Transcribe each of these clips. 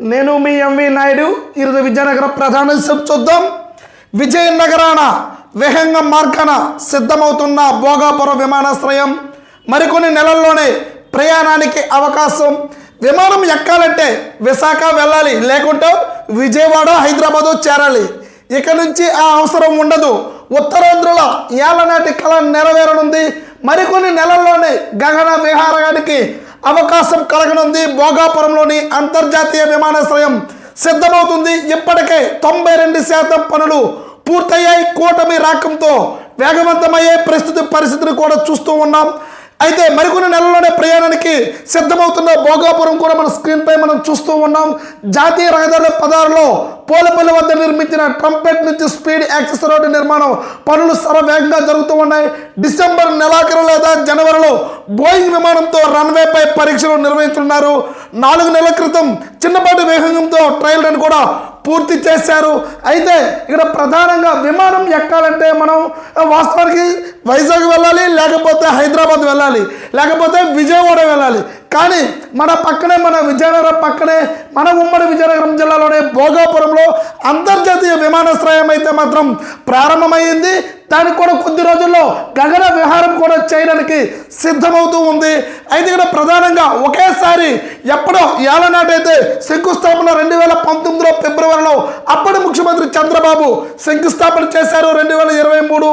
నేను మీ ఎంవి నాయుడు ఈరోజు విజయనగరం ప్రధాన చూద్దాం. విజయనగరాన వేగంగా మార్గాన సిద్ధమవుతున్న భోగాపురం విమానాశ్రయం మరికొన్ని నెలల్లోనే ప్రయాణానికి అవకాశం. విమానం ఎక్కాలంటే విశాఖ వెళ్ళాలి లేకుంటే విజయవాడ హైదరాబాదు చేరాలి. ఇక నుంచి ఆ అవసరం ఉండదు. ఉత్తరాంధ్రుల ఏళ్ళనాటి కళ నెరవేరనుంది. మరికొన్ని నెలల్లోనే గగన విహారానికి అవకాశం కలగనుంది. భోగాపురంలోని అంతర్జాతీయ విమానాశ్రయం సిద్ధమవుతుంది. ఇప్పటికే తొంభై రెండు శాతం పనులు పూర్తయ్యాయి. కూటమి రాకంతో వేగవంతమయ్యే పరిస్థితి పరిస్థితిని కూడా చూస్తూ ఉన్నాం. అయితే మరికొన్ని నెలల్లోనే ప్రయాణానికి సిద్ధమవుతున్న భోగాపురం కూడా మన స్క్రీన్ పై మనం చూస్తూ ఉన్నాం. జాతీయ రహదారుల పదారులో పోలపల్లి వద్ద నిర్మించిన ట్రంపెట్ నుంచి స్పీడ్ యాక్సెస్ రోడ్డు నిర్మాణం పనులు సరవేగంగా జరుగుతూ ఉన్నాయి. డిసెంబర్ నెలాఖరు లేదా జనవరిలో బోయింగ్ విమానంతో రన్వేపై పరీక్షలు నిర్వహిస్తున్నారు నాలుగు నెలల క్రితం చిన్నపాటి వేగంతో ట్రయల్ రన్ కూడా పూర్తి చేశారు. అయితే ఇక్కడ ప్రధానంగా విమానం ఎక్కాలంటే మనం వాస్తవానికి వైజాగ్ వెళ్ళాలి లేకపోతే హైదరాబాద్ వెళ్ళాలి లేకపోతే విజయవాడ వెళ్ళాలి. కానీ మన పక్కనే మన విజయనగరం పక్కనే మన ఉమ్మడి విజయనగరం జిల్లాలోనే భోగాపురంలో అంతర్జాతీయ విమానాశ్రయం అయితే మాత్రం ప్రారంభమైంది. దానికి కూడా కొద్ది రోజుల్లో గగన విహారం కూడా చేయడానికి సిద్ధమవుతూ ఉంది. అయితే ఇక్కడ ప్రధానంగా ఒకేసారి ఎప్పుడో ఏళ్ళనాటైతే శంకుస్థాపన రెండు వేల పంతొమ్మిదిలో ఫిబ్రవరిలో అప్పటి ముఖ్యమంత్రి చంద్రబాబు శంకుస్థాపన చేశారు. రెండు వేల ఇరవై మూడు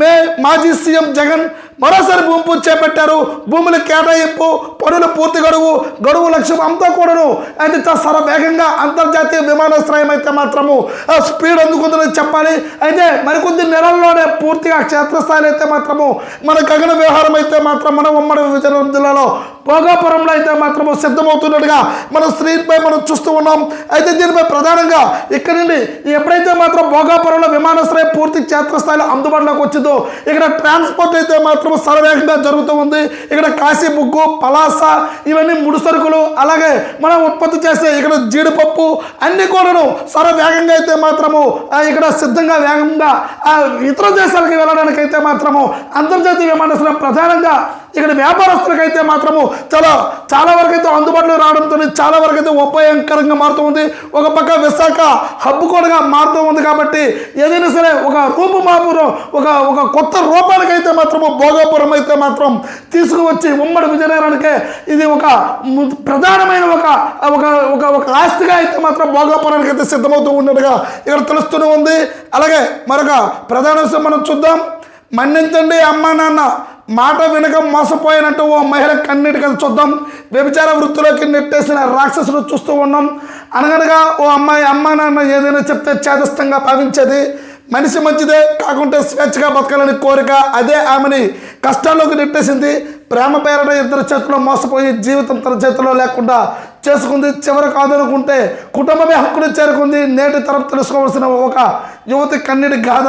మే మాజీ సీఎం జగన్ మరోసారి భూమి పూజ చేపట్టారు. భూముల కేటాయింపు పనులు పూర్తి గడువు గడువు లక్ష్యం అంతా కూడాను అయితే చాలా వేగంగా అంతర్జాతీయ విమానాశ్రయం అయితే మాత్రము స్పీడ్ అందుకుందని చెప్పాలి. అయితే మరికొద్ది నెలల్లోనే పూర్తిగా క్షేత్రస్థాయిలో అయితే మాత్రము మన గగన వ్యవహారం అయితే మాత్రం మన ఉమ్మడి విజయనగరం జిల్లాలో భోగాపురంలో అయితే మాత్రము సిద్ధమవుతున్నట్టుగా మన స్క్రీన్పై మనం చూస్తూ ఉన్నాం. అయితే దీనిపై ప్రధానంగా ఇక్కడ నుండి ఎప్పుడైతే మాత్రం భోగాపురంలో విమానాశ్రయం పూర్తి క్షేత్రస్థాయిలో అందుబాటులోకి వచ్చిందో ఇక్కడ ట్రాన్స్పోర్ట్ అయితే మాత్రం సర్వేగంగా జరుగుతూ ఉంది. ఇక్కడ కాశీ ముగ్గు పలాస ఇవన్నీ ముడి సరుకులు అలాగే మనం ఉత్పత్తి చేసే ఇక్కడ జీడిపప్పు అన్ని కూడాను సర్వవేగంగా అయితే మాత్రము ఇక్కడ సిద్ధంగా వేగంగా ఇతర దేశాలకు వెళ్ళడానికి అయితే మాత్రము అంతర్జాతీయ విమానాశ్రయం ప్రధానంగా ఇక్కడ వ్యాపారస్తులకైతే మాత్రము చాలా చాలా వరకు అయితే అందుబాటులో రావడంతో చాలా వరకు అయితే ఉపయోగకరంగా మారుతూ ఉంది. ఒక పక్క విశాఖ హబ్బు కూడా మారుతూ ఉంది కాబట్టి ఏదైనా సరే ఒక రూపుమాపురం ఒక ఒక కొత్త రూపానికైతే మాత్రము భోగాపురం అయితే మాత్రం తీసుకువచ్చి ఉమ్మడి విజయనగరానికే ఇది ఒక ప్రధానమైన ఒక ఒక ఒక ఒక ఆస్తిగా అయితే మాత్రం భోగాపురానికి అయితే సిద్ధమవుతూ ఉన్నట్టుగా ఇక్కడ తెలుస్తూనే ఉంది. అలాగే మరొక ప్రధాన విషయం మనం చూద్దాం. మన్నించండి అమ్మా నాన్న. మాట వినక మోసపోయినట్టు ఓ మహిళ కన్నీటి కథ చూద్దాం. వ్యభిచార వృత్తిలోకి నెట్టేసిన రాక్షసులు చూస్తూ ఉన్నాం. అనగనగా ఓ అమ్మాయి అమ్మా నాన్న ఏదైనా చెప్తే చేదస్థంగా భావించేది మనిషి మంచిదే కాకుంటే స్వేచ్ఛగా బతకాలని కోరిక అదే ఆమెని కష్టాల్లోకి నెట్టేసింది. ప్రేమ పేరట ఇద్దరు చేతిలో మోసపోయి జీవితం తన చేతిలో లేకుండా చేసుకుంది. చివరి కాదనుకుంటే కుటుంబమే హక్కును చేరుకుంది. నేటి తరపు తెలుసుకోవాల్సిన ఒక యువతి కన్నీటి గాథ.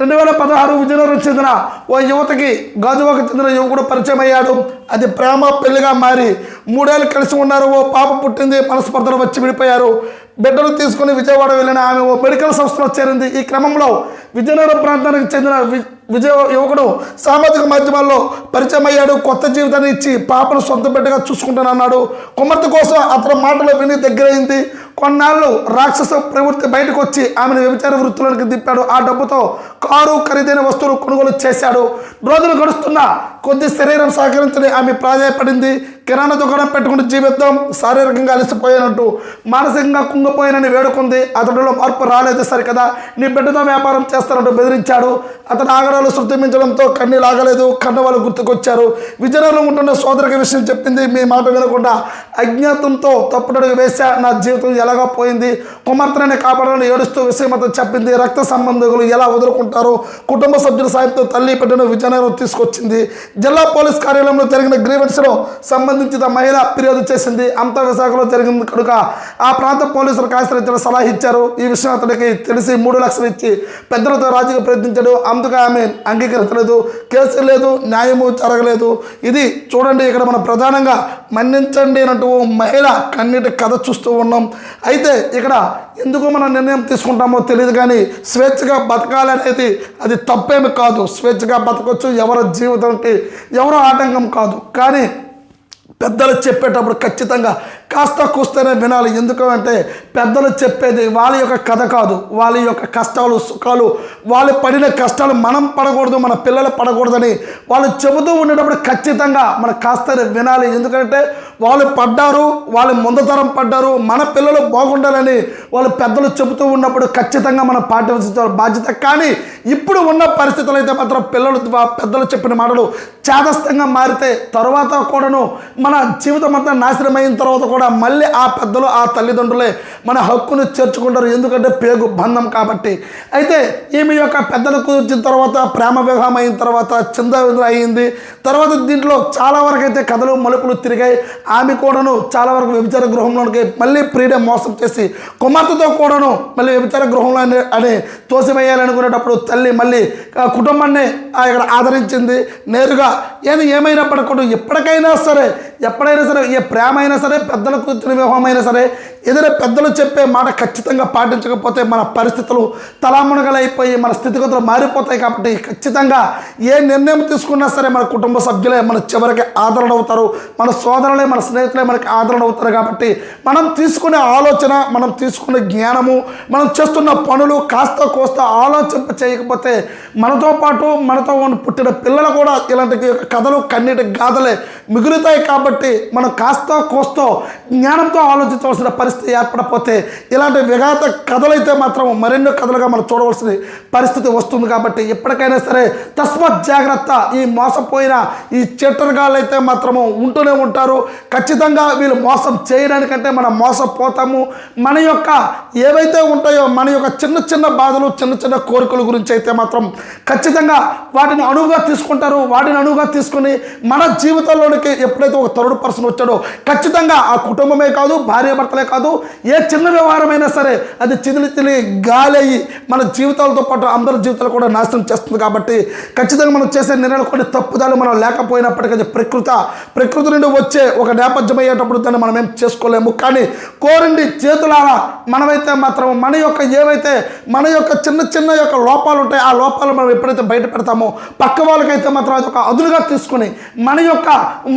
రెండు వేల పదహారు విజయనగరం చెందిన ఓ యువతకి గాజువాకు చెందిన యువకుడు పరిచయం అయ్యాడు అది ప్రేమ పెళ్ళిగా మారి మూడేళ్ళు కలిసి ఉన్నారు. ఓ పాప పుట్టింది మనస్పర్ధలు వచ్చి విడిపోయారు. బిడ్డలు తీసుకుని విజయవాడ వెళ్ళిన ఆమె ఓ మెడికల్ సంస్థలో చేరింది. ఈ క్రమంలో విజయనగరం ప్రాంతానికి చెందిన వి- విజయ యువకుడు సామాజిక మాధ్యమాల్లో పరిచయం అయ్యాడు కొత్త జీవితాన్ని ఇచ్చి పాపను సొంత బిడ్డగా చూసుకుంటానన్నాడు కుమార్తె కోసం అతని మాటలు విని దగ్గరైంది. కొన్నాళ్ళు రాక్షస ప్రవృత్తి బయటకు వచ్చి ఆమెను వ్యభిచార వృత్తులోకి దింపాడు. ఆ డబ్బుతో కారు ఖరీదైన వస్తువులు కొనుగోలు చేశాడు. రోజులు గడుస్తున్న కొద్ది శరీరం సహకరించని ఆమె ప్రాధాయపడింది. కిరాణా దుకాణం పెట్టుకుని జీవితం శారీరకంగా అలసిపోయానట్టు మానసికంగా కుంగిపోయానని వేడుకుంది. అతడిలో మార్పు రాలేదు సరికదా. నీ బిడ్డతో వ్యాపారం చేస్తానంటూ బెదిరించాడు. అతని ఆగడాలు శృతిమించడంతో కన్నీ లాగలేదు. కన్న వాళ్ళు గుర్తుకొచ్చారు. విజయనగరంలో ఉంటున్న సోదరికి విషయం చెప్పింది. మీ మాట వినకుండా అజ్ఞాతంతో తప్పుడడుగు వేశా. నా జీవితం ఎలాగో పోయింది. కుమార్తెని కాపాడాలని ఏడుస్తూ విషయమతో చెప్పింది. రక్త సంబంధికులు ఎలా వదులుకుంటారు? కుటుంబ సభ్యుల సాయంతో తల్లి బిడ్డను విజయనగరం తీసుకొచ్చింది. జిల్లా పోలీస్ కార్యాలయంలో జరిగిన గ్రీవెన్స్లో సంబంధించిన మహిళ ఫిర్యాదు చేసింది. అంతా విశాఖలో జరిగింది కనుక ఆ ప్రాంత పోలీసులకు ఆశ్రయించిన సలహా ఇచ్చారు. ఈ విషయం అతనికి తెలిసి మూడు లక్షలు ఇచ్చి పెద్దలతో రాజీగా ప్రయత్నించాడు. అందుకు ఆమె అంగీకరించలేదు కేసు లేదు న్యాయము జరగలేదు. ఇది చూడండి ఇక్కడ మనం ప్రధానంగా మన్నించండి అన్నట్టు మహిళ కన్నీటి కథ చూస్తూ ఉన్నాం. అయితే ఇక్కడ ఎందుకు మనం నిర్ణయం తీసుకుంటామో తెలియదు కానీ స్వేచ్ఛగా బతకాలనేది అది తప్పేమి కాదు. స్వేచ్ఛగా బతకొచ్చు ఎవరి జీవితంకి ఎవరో ఆటంకం కాదు. కానీ పెద్దలు చెప్పేటప్పుడు ఖచ్చితంగా కాస్త కూస్తేనే వినాలి. ఎందుకంటే పెద్దలు చెప్పేది వాళ్ళ యొక్క కథ కాదు. వాళ్ళ యొక్క కష్టాలు సుఖాలు వాళ్ళు పడిన కష్టాలు మనం పడకూడదు మన పిల్లలు పడకూడదని వాళ్ళు చెబుతూ ఉండేటప్పుడు ఖచ్చితంగా మనం కాస్తనే వినాలి. ఎందుకంటే వాళ్ళు పడ్డారు వాళ్ళు ముందతరం పడ్డారు మన పిల్లలు బాగుండాలని వాళ్ళు పెద్దలు చెబుతూ ఉన్నప్పుడు ఖచ్చితంగా మనం పాటించాలి బాధ్యత. కానీ ఇప్పుడు ఉన్న పరిస్థితులు అయితే మాత్రం పిల్లలు పెద్దలు చెప్పిన మాటలు చాదస్తంగా మారితే తర్వాత కూడాను మన జీవితం అంతా నాశనం అయిన తర్వాత కూడా మళ్ళీ ఆ పెద్దలు ఆ తల్లిదండ్రులే మన హక్కును చేర్చుకుంటారు. ఎందుకంటే పేగు బంధం కాబట్టి. అయితే ఈమె యొక్క పెద్దలకు వచ్చిన తర్వాత ప్రేమ వివాహం అయిన తర్వాత చింద అయింది. తర్వాత దీంట్లో చాలా వరకు అయితే కథలు మలుపులు తిరిగాయి. ఆమె కూడాను చాలా వరకు వ్యభిచార గృహంలోనికి మళ్ళీ ఫ్రీడమ్ మోసం చేసి కుమార్తెతో కూడాను మళ్ళీ వ్యభిచార గృహంలో అని- తోసివేయాలనుకునేటప్పుడు తల్లి మళ్ళీ కుటుంబాన్ని ఆ ఇక్కడ ఆదరించింది. నేరుగా ఏది ఏమైనప్పటికీ ఎప్పటికైనా సరే ఎప్పుడైనా సరే ఏ ప్రేమ అయినా సరే పెద్దల కూర్చుని వివాహం అయినా సరే ఏదైనా పెద్దలు చెప్పే మాట ఖచ్చితంగా పాటించకపోతే మన పరిస్థితులు తలామునగలైపోయి మన స్థితిగతులు మారిపోతాయి కాబట్టి ఖచ్చితంగా ఏ నిర్ణయం తీసుకున్నా సరే మన కుటుంబ సభ్యులే మన చివరికి ఆదరణ అవుతారు. మన సోదరులే మన స్నేహితులే మనకి ఆదరణ అవుతారు కాబట్టి మనం తీసుకునే ఆలోచన మనం తీసుకునే జ్ఞానము మనం చేస్తున్న పనులు కాస్త కోస్త ఆలోచింప చేయకపోతే మనతో పాటు మనతో ఉన్న పుట్టిన పిల్లలు కూడా ఇలాంటి కథలు కన్నీటి గాథలే మిగులుతాయి కాబట్టి మనం కాస్త కోస్తో జ్ఞానంతో ఆలోచించవలసిన పరిస్థితి ఏర్పడపోతే ఇలాంటి విఘాత కథలైతే మాత్రం మరెన్నో కథలుగా మనం చూడవలసిన పరిస్థితి వస్తుంది కాబట్టి ఎప్పటికైనా సరే తస్మత్ జాగ్రత్త. ఈ మోసపోయిన ఈ చిట్టరగాళ్ళు అయితే మాత్రము ఉంటూనే ఉంటారు. ఖచ్చితంగా వీళ్ళు మోసం చేయడానికంటే మనం మోసపోతాము. మన యొక్క ఏవైతే ఉంటాయో మన యొక్క చిన్న చిన్న బాధలు చిన్న చిన్న కోరికల గురించి అయితే మాత్రం ఖచ్చితంగా వాటిని అనువుగా తీసుకుంటారు. వాటిని అనువుగా తీసుకుని మన జీవితంలోనికి ఎప్పుడైతే ఒక థర్డ్ పర్సన్ వచ్చాడో ఖచ్చితంగా ఆ కుటుంబమే కాదు భార్య భర్తలే కాదు ఏ చిన్న వ్యవహారమైనా సరే అది చిదిలి చిలి గాలి అయ్యి మన జీవితాలతో పాటు అందరి జీవితాలు కూడా నాశనం చేస్తుంది కాబట్టి ఖచ్చితంగా మనం చేసే నిర్ణయాలు కొన్ని తప్పుదాలు మనం లేకపోయినప్పటికీ ప్రకృత ప్రకృతి నుండి వచ్చే ఒక నేపథ్యం అయ్యేటప్పుడు దాన్ని మనం ఏం చేసుకోలేము. కానీ కోరండి చేతులారా మనమైతే మాత్రం మన యొక్క ఏవైతే మన యొక్క చిన్న చిన్న యొక్క లోపాలు ఉంటాయి ఆ లోపాలు మనం ఎప్పుడైతే బయట పెడతామో పక్క వాళ్ళకైతే మాత్రం అది ఒక అదునుగా తీసుకుని మన యొక్క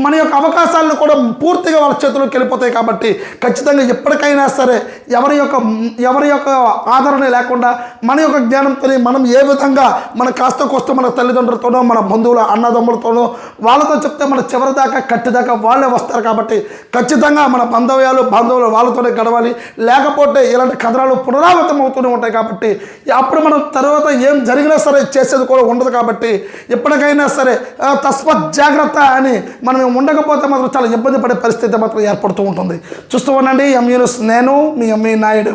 మన యొక్క అవకాశాలను కూడా పూర్తిగా వాళ్ళ చేతుల్లోకి వెళ్ళిపోతాయి కాబట్టి ఖచ్చితంగా ఎవరికైనా సరే ఎవరి యొక్క ఎవరి యొక్క ఆదరణ లేకుండా మన యొక్క జ్ఞానంతో మనం ఏ విధంగా మన కాస్త కోస్త మన తల్లిదండ్రులతోనో మన బంధువుల అన్నదమ్ములతోనో వాళ్ళతో చెప్తే మన చివరి దాకా వాళ్ళే వస్తారు కాబట్టి ఖచ్చితంగా మన బంధవ్యాలు బాంధవులు వాళ్ళతోనే గడవాలి. లేకపోతే ఇలాంటి కథనాలు పునరావృతం అవుతూనే ఉంటాయి కాబట్టి అప్పుడు మనం తర్వాత ఏం జరిగినా సరే చేసేది కూడా ఉండదు కాబట్టి ఎప్పటికైనా సరే ఆ, తస్మత్ జాగ్రత్త అని మనం ఉండకపోతే మాత్రం చాలా ఇబ్బంది పడే పరిస్థితి మాత్రం ఏర్పడుతూ ఉంటుంది. చూస్తూ ఉండండి ఎంయూనిస్ నేను మీ అమ్మీ నాయుడు.